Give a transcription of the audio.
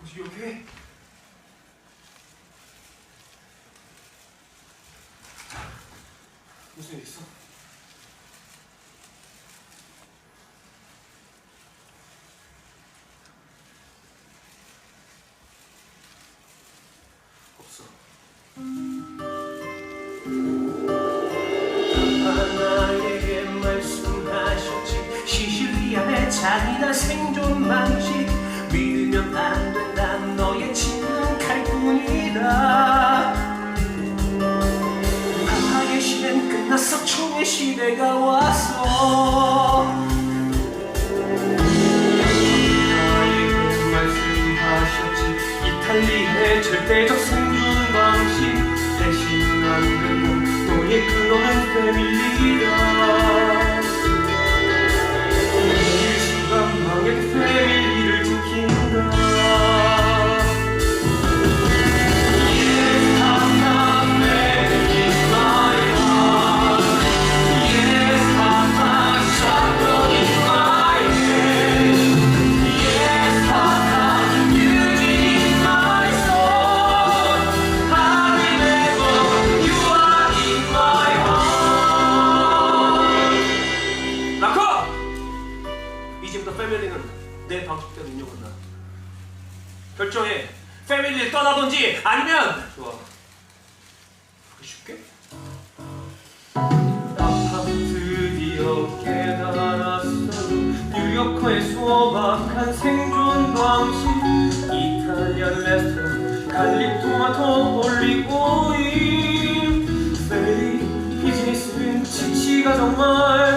혹시 여기? 무슨 일 있어? 없어. 나에게 말씀하셨지 시시리아의 자기나 생존만 달리해 절대적 생존 방식. 대신 만든 건 너의 그런 패밀리다 패밀리는 내 방식대로 운영한다. 결정해. 패밀리를 떠나든지 아니면 좋아. 그렇게 쉽게? 아파 드디어 깨달았어 뉴욕커의 소박한 생존 방식 이탈리안 레스토랑 갈릭 토마토 올리고 오일 페리 비즈니스는 지치가 정말